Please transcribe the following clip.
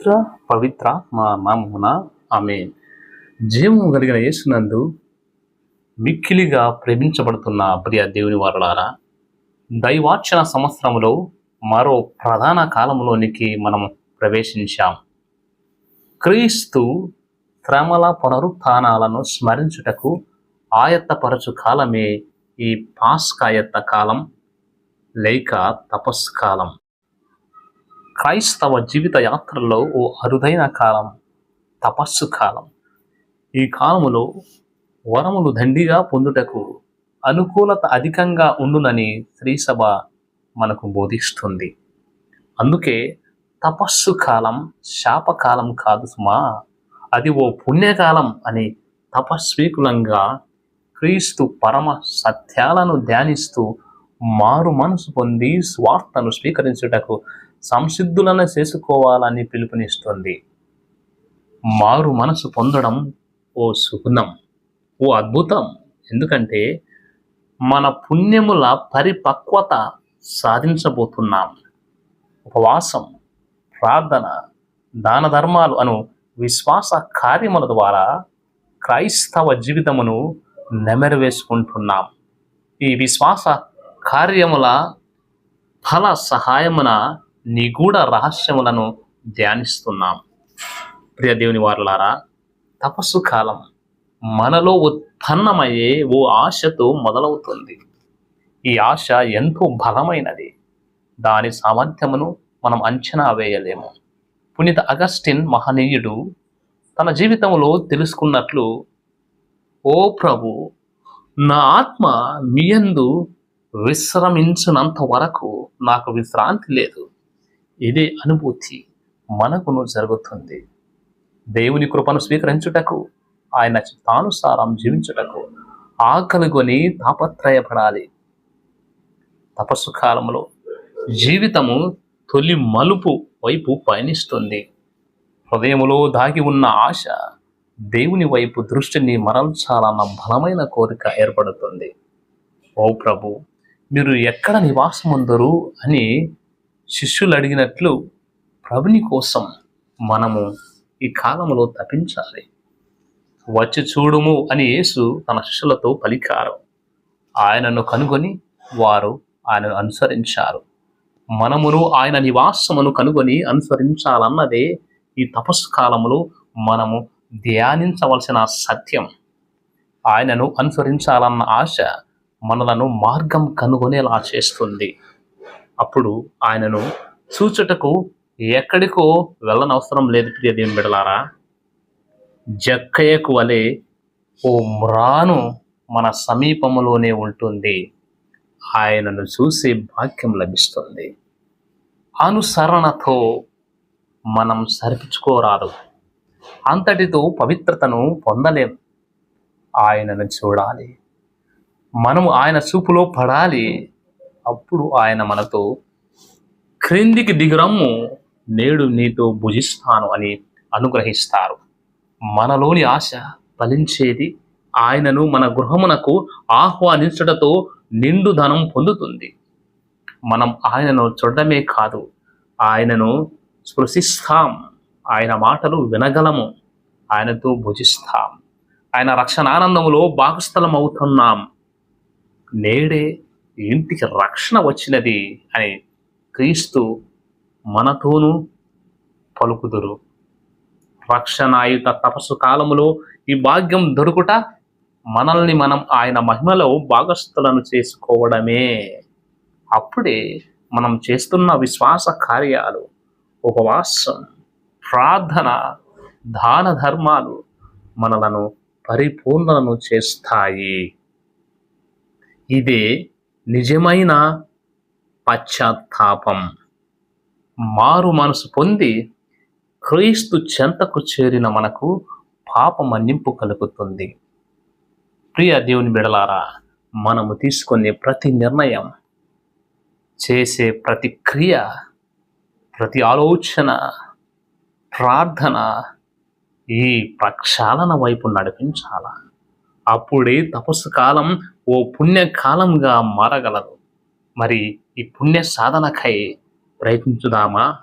పవిత్ర పవిత్ర మా నామున ఆమె జీవము కలిగిన యేసునందు మిక్కిలిగా ప్రేమించబడుతున్న ప్రియ దేవుని వారులారా దైవార్చన సంవత్సరంలో మరో ప్రధాన కాలంలోనికి మనం ప్రవేశించాం. క్రీస్తు శ్రమల పునరుత్నాలను స్మరించుటకు ఆయత్తపరచు కాలమే ఈ పాస్కాయత్త కాలం లేక తపస్కాలం. క్రైస్తవ జీవిత యాత్రలో ఓ అరుదైన కాలం తపస్సు కాలం. ఈ కాలములో వరములు దండిగా పొందుటకు అనుకూలత అధికంగా ఉండునని శ్రీసభ మనకు బోధిస్తుంది. అందుకే తపస్సు కాలం శాపకాలం కాదు సుమా. అది ఓ పుణ్యకాలం అని తపస్వీకులంగా క్రీస్తు పరమ సత్యాలను ధ్యానిస్తూ మారు మనసు పొంది స్వార్థను స్వీకరించుటకు సంసిద్ధులను చేసుకోవాలని పిలుపునిస్తుంది. మారు మనసు పొందడం ఓ సుగుణం ఓ అద్భుతం. ఎందుకంటే మన పుణ్యముల పరిపక్వత సాధించబోతున్నాం. ఉపవాసం ప్రార్థన దాన ధర్మాలు అను విశ్వాస కార్యముల ద్వారా క్రైస్తవ జీవితమును నెమరవేసుకుంటున్నాం. ఈ విశ్వాస కార్యముల ఫల సహాయమున నిగూఢ రహస్యములను ధ్యానిస్తున్నాం. ప్రియ దేవుని వారులారా తపస్సు కాలం మనలో ఉత్పన్నమయ్యే ఓ ఆశతో మొదలవుతుంది. ఈ ఆశ ఎంతో బలమైనది. దాని సామర్థ్యమును మనం అంచనా వేయలేము. పునీత అగస్టిన్ మహనీయుడు తన జీవితంలో తెలుసుకున్నట్లు ఓ ప్రభు నా ఆత్మ మీయందు విశ్రమించినంత వరకు నాకు విశ్రాంతి లేదు. ఇదే అనుభూతి మనకును జరుగుతుంది. దేవుని కృపను స్వీకరించుటకు ఆయన చిత్తానుసారం జీవించుటకు ఆకలిగొని తాపత్రయపడాలి. తపస్సు కాలంలో జీవితము తొలి మలుపు వైపు పయనిస్తుంది. హృదయములో దాగి ఉన్న ఆశ దేవుని వైపు దృష్టిని మరల్చాలన్న బలమైన కోరిక ఏర్పడుతుంది. ఓ ప్రభు మీరు ఎక్కడ నివాసముందరు అని శిష్యులు అడిగినట్లు ప్రభుని కోసం మనము ఈ కాలంలో తప్పించాలి వచ్చి చూడుము అని యేసు తన శిష్యులతో పలికారు. ఆయనను కనుగొని వారు ఆయనను అనుసరించారు. మనమును ఆయన నివాసమును కనుగొని అనుసరించాలన్నదే ఈ తపస్సు కాలంలో మనము ధ్యానించవలసిన సత్యం. ఆయనను అనుసరించాలన్న ఆశ మనలను మార్గం కనుగొనేలా చేస్తుంది. అప్పుడు ఆయనను చూచుటకు ఎక్కడికో వెళ్ళనవసరం లేదు ప్రియ దేవుని బిడలారా. జక్కయ్యకు వలె ఓ మ్రాను మన సమీపంలోనే ఉంటుంది. ఆయనను చూసే భాగ్యం లభిస్తుంది. అనుసరణతో మనం సరిపించుకోరాదు. అంతటితో పవిత్రతను పొందలేం. ఆయనను చూడాలి. మనము ఆయన చూపులో పడాలి. అప్పుడు ఆయన మనతో క్రిందికి దిగురమ్ము నేడు నీతో భుజిస్తాను అని అనుగ్రహిస్తారు. మనలోని ఆశ ఫలించేది ఆయనను మన గృహమునకు ఆహ్వానించటతో నిండు ధనం పొందుతుంది. మనం ఆయనను చూడడమే కాదు ఆయనను స్పృశిస్తాం. ఆయన మాటలు వినగలము ఆయనతో భుజిస్తాం. ఆయన రక్షణానందములో భాగస్థలం అవుతున్నాం నేడే ఇంటికి రక్షణ వచ్చినది అని క్రీస్తు మనతోనూ పలుకుదురు. రక్షణాయుత తపస్సు కాలములో ఈ భాగ్యం దొరుకుట మనల్ని మనం ఆయన మహిమలో భాగస్థులను చేసుకోవడమే. అప్పుడే మనం చేస్తున్న విశ్వాస కార్యాలు ఉపవాసం ప్రార్థన దాన ధర్మాలు మనలను పరిపూర్ణలను చేస్తాయి. ఇదే నిజమైన పశ్చాత్తాపం. మారు మనసు పొంది క్రీస్తు చెంతకు చేరిన మనకు పాప మన్నింపు కలుగుతుంది. ప్రియ దేవుని బిడలారా మనము తీసుకునే ప్రతి నిర్ణయం చేసే ప్రతి క్రియ ప్రతి ఆలోచన ప్రార్థన ఈ ప్రక్షాళన వైపు నడిపించాలా? అప్పుడే తపస్సు కాలం ఓ పుణ్యకాలంగా మారగలదు. మరి ఈ పుణ్య సాధనకై ప్రయత్నించుదామా?